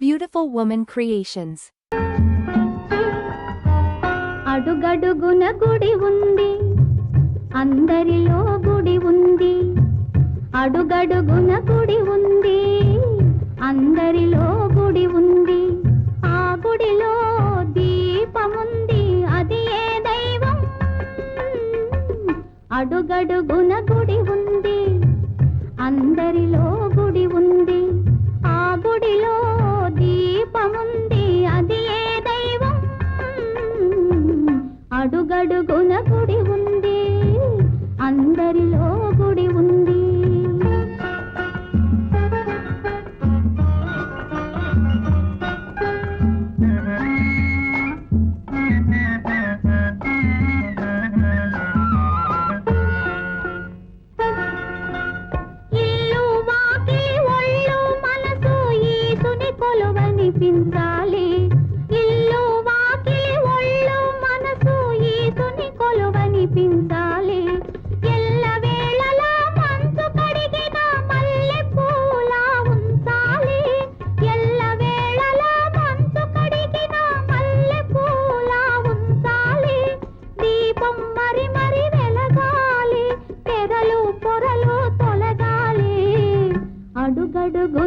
Beautiful women creations అడుగడుగున గుడి ఉంది. అందరిలో గుడి ఉంది. అడుగడుగున గుడి ఉంది. అందరిలో గుడి ఉంది. ఆ గుడిలో దీపముంది అది ఏ దైవం? అడుగడుగున గుడి ఉంది. అందరిలో గుడి ఉంది. అడుగడుగున గుడి ఉంది. అందరిలో గుడి ఉంది. ఇల్లు వాకిలి ఒళ్ళు మనసు ఈసుని కొలువనిపించాలి.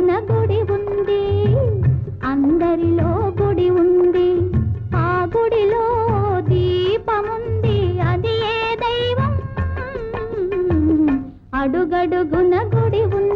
అడుగడుగున గుడి ఉంది. అందరిలో గుడి ఉంది. ఆ గుడిలో దీపముంది. అది ఏ దైవం? అడుగడుగున గుడి ఉంది.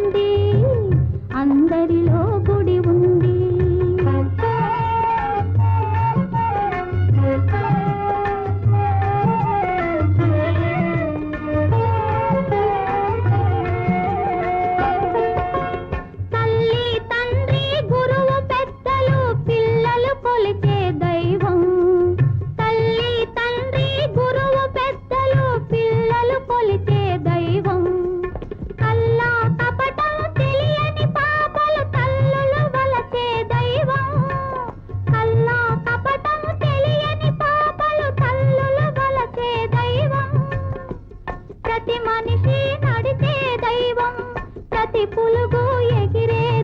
నడిచే దైవం ప్రతి పులుగు ఎగి